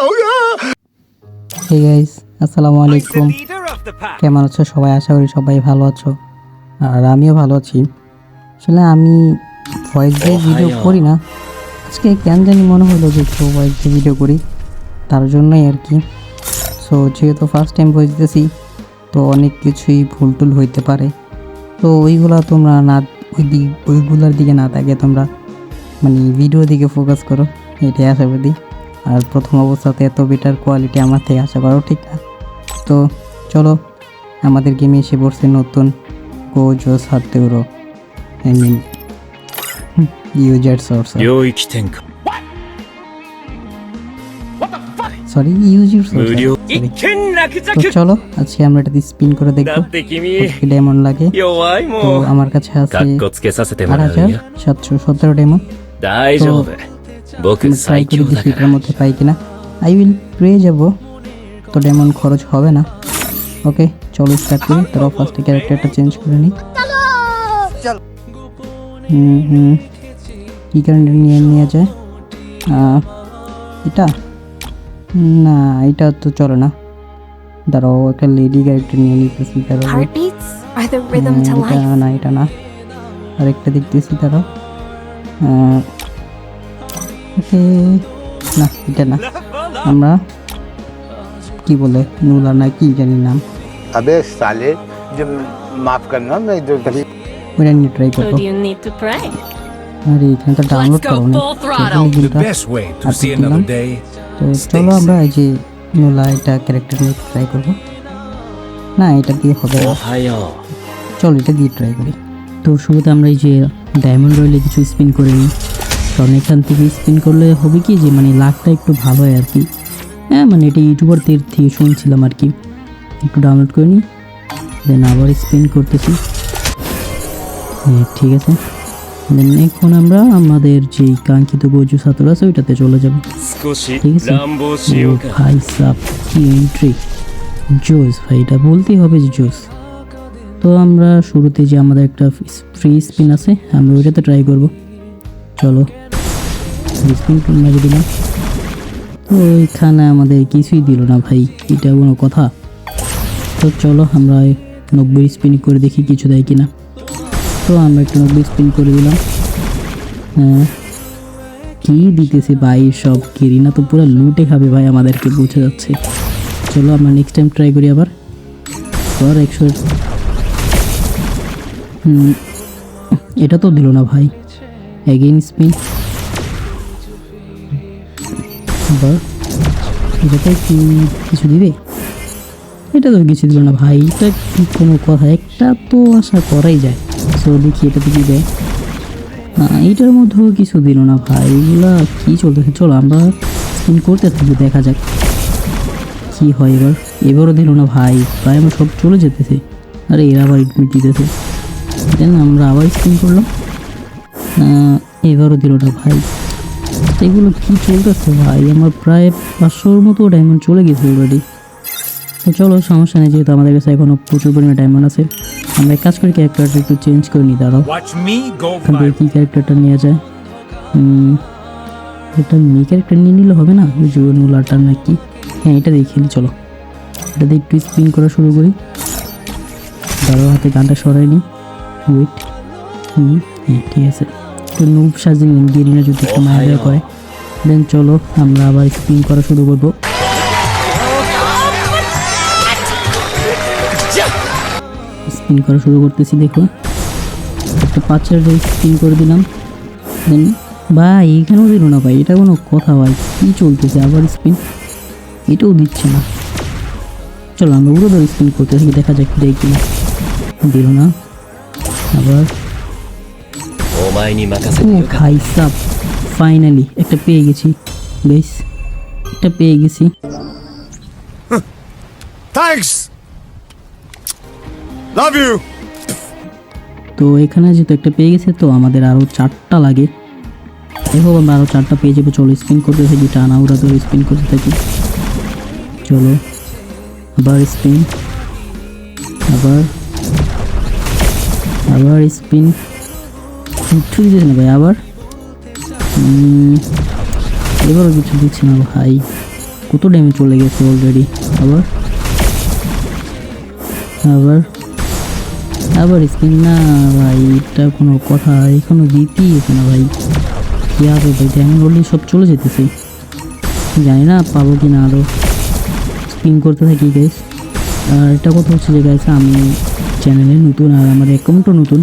Hey guys আসসালামু আলাইকুম. কেমন আছো সবাই? আশা করি সবাই ভালো আছো। আর আমিও ভালো আছি। আসলে আমি ভয়েস দিয়ে ভিডিও করি না। আজকে কেন জানি মনে হলো যে একটু ভয়েস দিয়ে ভিডিও করি। তার জন্যই আর কি। সো যেহেতু ফার্স্ট টাইম ভয়েস দিতেছি তো অনেক কিছুই ভুল টুল হইতে পারে। তো ওইগুলা তোমরা না ওই দিক ওইগুলোর দিকে না থাকে তোমরা মানে ভিডিও দিকে ফোকাস করো। এটাই আশাবাদী। আর প্রথম অবস্থাতে এত বেটার কোয়ালিটি আমার থেকে আশা করাও ঠিক না। তো চলো আমাদের গেমে এসে পড়ছে নতুন গো জো সাতেউরো I mean user source sorry user source চলো আজকে আমরা এটা স্পিন করে দেখব। ডেমন লাগে। তো আমার কাছে আছে সাতশো সতেরো ডেমন আমি ট্রাই এটার মধ্যে পাই কিনা। আই উইল পেয়ে যাব। তো এমন খরচ হবে না। ওকে চলো স্টার্ট করি। তারা ফার্স্টে ক্যারেক্টারটা চেঞ্জ করে নিই হুম হুম। কী ক্যারেক্টার নিয়ে নেওয়া যায়? এটা? না এটা তো চলে না। দাঁড়াও একটা লেডি ক্যারেক্টার নিয়ে নিতেছি দাঁড়াও এটা না এটা না। আর আরেকটা দেখতেছি দাঁড়াও। না এটা না। আমরা কি বলে নুলা না কি জানি নাম। আবে সালে যে মাফ না ট্রাই আরে এখানে তো ডাউনলোড না। তো চলো আমরা এই যে নুলা এটা ক্যারেক্টার নিয়ে ট্রাই করব। না এটা দিয়ে হবে চলো এটা দিয়ে ট্রাই করি। তো শুরুতে আমরা এই যে ডায়মন্ড রয়েলে কিছু স্পিন করে নিই। কারণ এখান থেকে স্পিন করলে হবে কি যে মানে লাকটা একটু ভালো হয় আর কি হ্যাঁ মানে এটা ইউটিউবারদের থেকে শুনছিলাম আর কি একটু ডাউনলোড করে নিই দেন আবার স্পিন করতেছি। হ্যাঁ, ঠিক আছে। দেন এখন আমরা আমাদের যে কাঙ্ক্ষিত গজু সাতর আছে ওইটাতে চলে যাব। ঠিক আছে? ভাই সাপ কি এন্ট্রি জোস ভাই এটা বলতেই হবে যে জোস। তো আমরা শুরুতে যে আমাদের একটা ফ্রি স্পিন আছে আমরা ওইটাতে ট্রাই করব। চলো। স্পিন মেরে ওইখানে আমাদের কিছুই দিল না ভাই, এটা কোনো কথা। তো চলো আমরা নব্বই স্পিন করে দেখি কিছু দেয় কিনা। তো আমরা একটু নব্বই স্পিন করে দিলাম। হ্যাঁ। কী দিতেছে ভাই সব কেরিনা তো পুরো লুটে খাবে ভাই আমাদেরকে, বোঝা যাচ্ছে। চলো আমরা নেক্সট টাইম ট্রাই করি আবার। আবার একশো এটা তো দিল না ভাই। এগেইন স্পিন আবার এটাতে কি কিছু দিবে? এটা তো কিছু দিল না ভাই, এটা কোনো কথা? একটা তো আশা করাই যায়। সো দেখি এটাতে কি দেয় না এইটার মধ্যেও কিছু দিল না ভাই। এগুলা কি চলতেছে? চলো আমরা স্পিন করতে থাকি, দেখা যাক কি হয় এবার। এবারও দিল না ভাই, প্রায় আমার সব চলে যেতেছে। আরে, এরা আবার এডমিট দিতেছে। দেন আমরা আবার স্পিন করলাম। এবারও দিল না ভাই। এগুলো কি চলতেছে ভাই? আমার প্রায় পাঁচশোর মতো ডায়মন্ড চলে গেছে অলরেডি তো চলো সমস্যা নেই যেহেতু আমাদের কাছে এখনও প্রচুর পরিমাণে ডায়মন্ড আছে। আমরা এক কাজ করি ক্যারেক্টারটা একটু চেঞ্জ করে নিই দাঁড়াও। Me এখান থেকে কী ক্যারেক্টারটা নেওয়া যায়। এটা মি ক্যারেক্টার নিয়ে নিলে হবে না? ওই নুলাটা নাকি? হ্যাঁ এটা দেখে খেলি চলো। এটা দিয়ে একটু স্পিন করা শুরু করি। দাঁড়ো হাতে গানটা সরাই নি ওয়েট হুম হ্যাঁ ঠিক আছে। নুব সাজিয়ে গেরিনা যদি একটু মায়া করে। দেন চলো, আমরা আবার একটু পিং করা শুরু করব। স্পিন করা শুরু করতেছি দেখো একটা পাঁচের রেস স্পিন করে দিলাম। দেন ভাই, এখানেও দিল না ভাই, এটা কোনো কথা ভাই, কী চলতেছে আবার স্পিন এটাও দিচ্ছে না। চলো, আমরা উড়ে ধরে স্পিন করতেছি, দেখা যাক দেয় কিনা। দিল না। আবার ও ভাই ফাইনালি একটা পেয়ে গেছি। বেশ একটা পেয়ে গেছি। থ্যাঙ্কস লাভ ইউ তো এখানে যেহেতু একটা পেয়ে গেছে তো আমাদের আরও চারটা লাগে। এভাবে আমরা আরও চারটা পেয়ে যাব। চলো স্পিন করতে থাকি টানা উড়া ধরে স্পিন করতে থাকি। চলো আবার স্পিন আবার আবার স্পিন কিচ্ছু দিচ্ছে না ভাই আবার এবারও কিছু দিচ্ছে না ভাই। কত ড্যামেজ চলে গেছে অলরেডি আবার? আবার? আবার স্পিন না ভাই, এটা কোনো কথা। এখনও জিতিয়েছে না ভাই। কী হবে ভাই? ড্যামেজ অলরেডি সব চলে যেতেছে। জানি না পাবো কি না আরও স্পিন করতে থাকি গাইস আর এটা কথা হচ্ছে যে গাইস আমি চ্যানেলে নতুন আর আমার অ্যাকাউন্টও নতুন।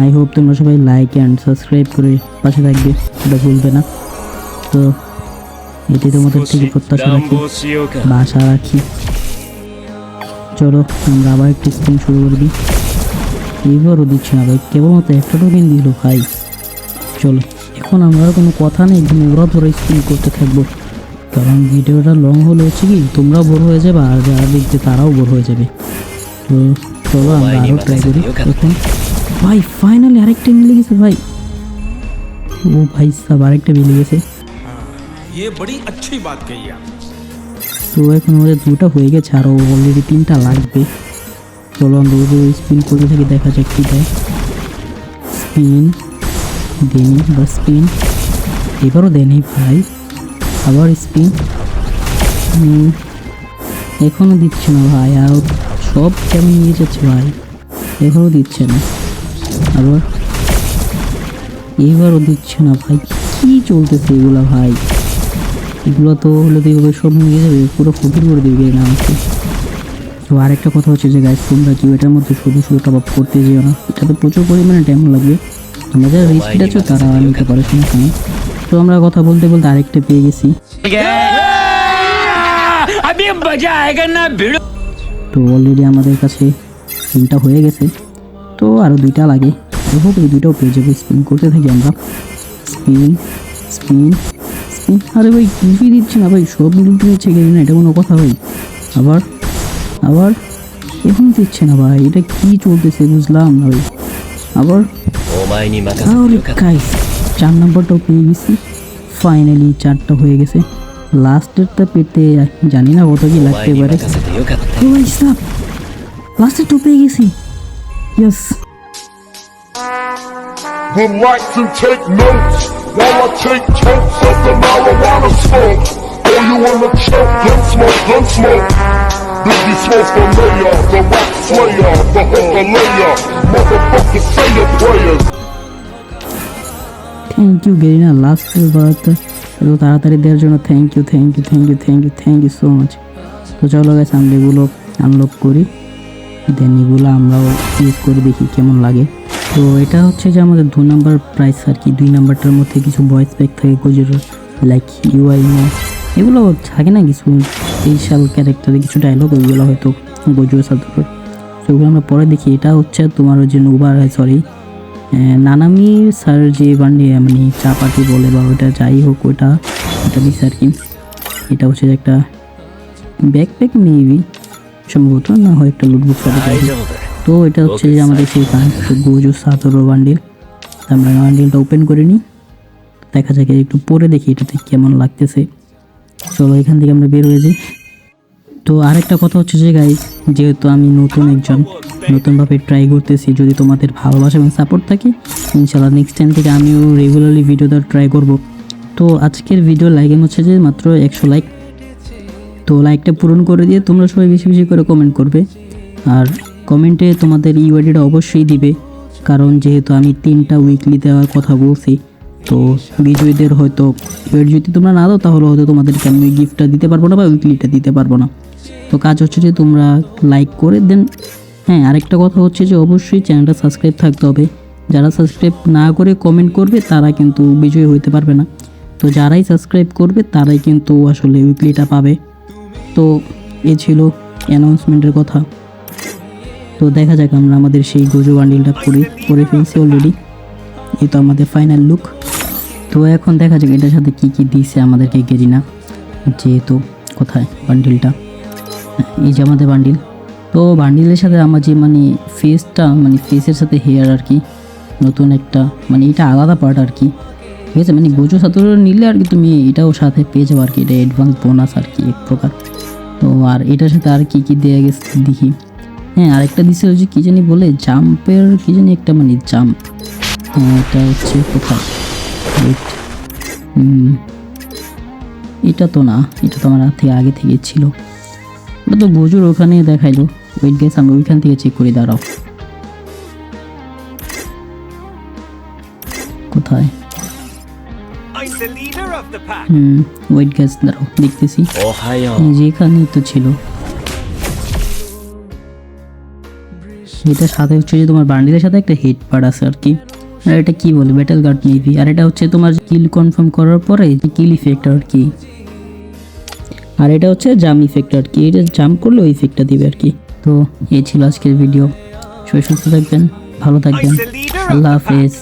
আই হোপ তোমরা সবাই লাইক অ্যান্ড সাবস্ক্রাইব করে পাশে থাকবে। সেটা ভুলবে না। তো এটি তোমাদের থেকে প্রত্যাশা রাখি। বা আশা রাখি। চলো, আমরা আবার একটি স্ক্রিন শুরু করে দিই। এইবারও দিচ্ছি না ভাই। কেবলমাত্র একটা টোকেন দিল ভাই। চলো, এখন আমার কোনো কথা নেই। একদম ওরা ধরে স্ক্রিন করতে থাকব। কারণ ভিডিওটা লং হলে হচ্ছে কি তোমরাও বড় হয়ে যাবে আর যারা দেখতে তারাও বড় হয়ে যাবে। তো চলো, আমরা আরও ট্রাই করি। এখন ভাই ফাইনালি আরেকটা মিলে গেছে ভাই ও ভাই সব আরেকটা মিলে গেছে ये बड़ी अच्छी बात कही आप তো এখন আমাদের দুটো হয়ে গেছে আরও অলরেডি তিনটা লাগবে চলো আমরা ওদের স্পিন করতে থাকি দেখা যাক কী দেয় স্পিন দেনি বা স্পিন এবারও দেনি ভাই আবার স্পিন এখনও দিচ্ছে না ভাই আরও সব কেমন নিয়ে যাচ্ছে ভাই এখনও দিচ্ছে না আবার? এবারও দিচ্ছে না ভাই কী চলতেছে এগুলো ভাই? এগুলো তো হলে তো এভাবে সব নিয়ে যাবে পুরো ফুটিং করে দেবে না আমাকে। তো আরেকটা কথা হচ্ছে যে গাছ তোমরা কেউ এটার মধ্যে শুধু শুধু টপ আপ করতে যেও না এটা তো প্রচুর পরিমাণে টাইম লাগবে। তোমরা যারা রিস্কিট আছো তারা নিতে পারো শুনে শুনে তো আমরা কথা বলতে বলতে আরেকটা পেয়ে গেছি। তো অলরেডি আমাদের কাছে তিনটা হয়ে গেছে। তো আরও দুইটা লাগে। এভাবে এই দুইটাও পেয়ে যাব। স্পিন করতে থাকি আমরা। Spin spin spin. আরে ভাই, কিছুই দিচ্ছে না ভাই। সব লুট দিচ্ছে কেন না? এটা কোনো কথা ভাই। আবার আবার এখন দিচ্ছে না ভাই। এটা কি চলতেছে বুঝলাম না ভাই। আবার চার নম্বরটাও পেয়ে গেছি। ফাইনালি চারটা হয়ে গেছে। লাস্টেরটা পেতে জানি না কত কি লাগতে পারে। লাস্টের তো পেয়ে গেছি। Yes Relax and take notes while I take totes of the marijuana smoke. Oh, you wanna choke? Gun smoke, gun smoke. Biggie smoke the mayor, the rap slayer, the hooker layer. Motherfucker, say your prayers. Thank you Garena লাস্টের বারটা এত তাড়াতাড়ি দেওয়ার জন্য thank you thank you thank you thank you thank you so much তো চলো গেছে আমরা এগুলো আনলক করি দেন এগুলো আমরাও ইউজ করে দেখি কেমন লাগে। তো এটা হচ্ছে যে আমাদের দু নাম্বার প্রাইস আর কি, দুই নাম্বারটার মধ্যে কিছু ভয়েস প্যাক থাকে গজুর লাইক ইউআই মো এগুলো থাকে না কিছু স্পেশাল ক্যারেক্টারে কিছু ডায়লগ ওইগুলো হয়তো গজুর সাথে তো সেগুলো আমরা পরে দেখি। এটা হচ্ছে তোমার যে নোবার সরি নানামি স্যার যে বান্ডি মানে চা পাটি বলে বা ওটা যাই হোক ওটা ওটা দিচ্ছে আর কি। এটা হচ্ছে একটা ব্যাকপ্যাক মেবি সম্ভবত না হয় একটা লুটবুক তো এটা হচ্ছে যে আমাদের সেই গুজু সাতরো বান্ডিল আমরা বান্ডিলটা ওপেন করে নিই। দেখা যাক একটু পরে দেখি এটাতে কেমন লাগতেছে। চলো এখান থেকে আমরা বের হয়ে যাই। তো আরেকটা কথা হচ্ছে যে গাই যেহেতু আমি নতুন একজন নতুনভাবে ট্রাই করতেছি যদি তোমাদের ভালোবাসা এবং সাপোর্ট থাকে ইনশাল্লাহ নেক্সট টাইম থেকে আমিও রেগুলারলি ভিডিও দেওয়ার ট্রাই করব। তো আজকের ভিডিও লাইকিং হচ্ছে যে মাত্র একশো লাইক তো লাইকটা পূরণ করে দিয়ে তোমরা সবাই বেশি বেশি করে কমেন্ট করবে। আর কমেন্টে তোমাদের ইউআইডিটা অবশ্যই দিবে, কারণ যেহেতু আমি তিনটা উইকলি দেওয়ার কথা বলছি, তো বিজয়ীদের হয়তো ইউআইডি যদি তোমরা না দাও, তাহলে হয়তো তোমাদেরকে আমি গিফটটা দিতে পারব না বা উইকলিটা দিতে পারব না। তো কাজ হচ্ছে যে তোমরা লাইক করে দেন। হ্যাঁ আরেকটা কথা হচ্ছে যে অবশ্যই চ্যানেলটা সাবস্ক্রাইব থাকতে হবে। যারা সাবস্ক্রাইব না করে কমেন্ট করবে, তারা কিন্তু বিজয়ী হইতে পারবে না। তো যারাই সাবস্ক্রাইব করবে, তারাই কিন্তু আসলে উইকলিটা পাবে। তো এ ছিল অ্যানাউন্সমেন্টের কথা। তো দেখা যাক আমরা আমাদের সেই গোজো বান্ডিলটা করে করে ফেলছি অলরেডি এই তো আমাদের ফাইনাল লুক তো এখন দেখা যাক এটার সাথে কি কি দিয়েছে আমাদেরকে গেরিনা। যেহেতু কোথায় বান্ডিলটা এই যে আমাদের বান্ডিল তো বান্ডিলের সাথে আমার যে মানে ফেসটা মানে ফেসের সাথে হেয়ার আর কি, নতুন একটা মানে এটা আলাদা পার্ট আর কি। ঠিক আছে? মানে গোজো সাতর নিলে আর কি তুমি এটাও সাথে পেয়ে যাব আর কি, এটা অ্যাডভান্স বোনাস আর কি এক প্রকার। তো আর এটার সাথে আর কি কি দেওয়া গেছে দেখি। হ্যাঁ আরেকটা দিছে হচ্ছে কি জানি বলে, জাম্পের কী জানি একটা মানে জাম্প। হ্যাঁ এটা হচ্ছে কোথায়? এটা তো না, এটা তো আমার থেকে আগে থেকে ছিল। ওটা তো গজুর ওখানে দেখাইলো। ওয়েট গেস আমি ওইখান থেকে চেক করে দাঁড়াও। কোথায়? ওয়েট গ্যাস দাঁড়াও দেখতেছি। যেখানে তো ছিল। এটা সাথে হচ্ছে যে তোমার বান্ডিলের সাথে একটা হেড আছে আর কি। আর এটা কি বলে? ব্যাটেল গার্ড আর এটা হচ্ছে তোমার কিল কনফার্ম করার পরে কিল ইফেক্ট আর কি। আর এটা হচ্ছে জাম ইফেক্ট আর কি। এটা জাম করলে ওই ইফেক্টটা দিবে আর কি। তো এই ছিল আজকের ভিডিও সুস্থ থাকবেন ভালো থাকবেন। আল্লাহ হাফেজ।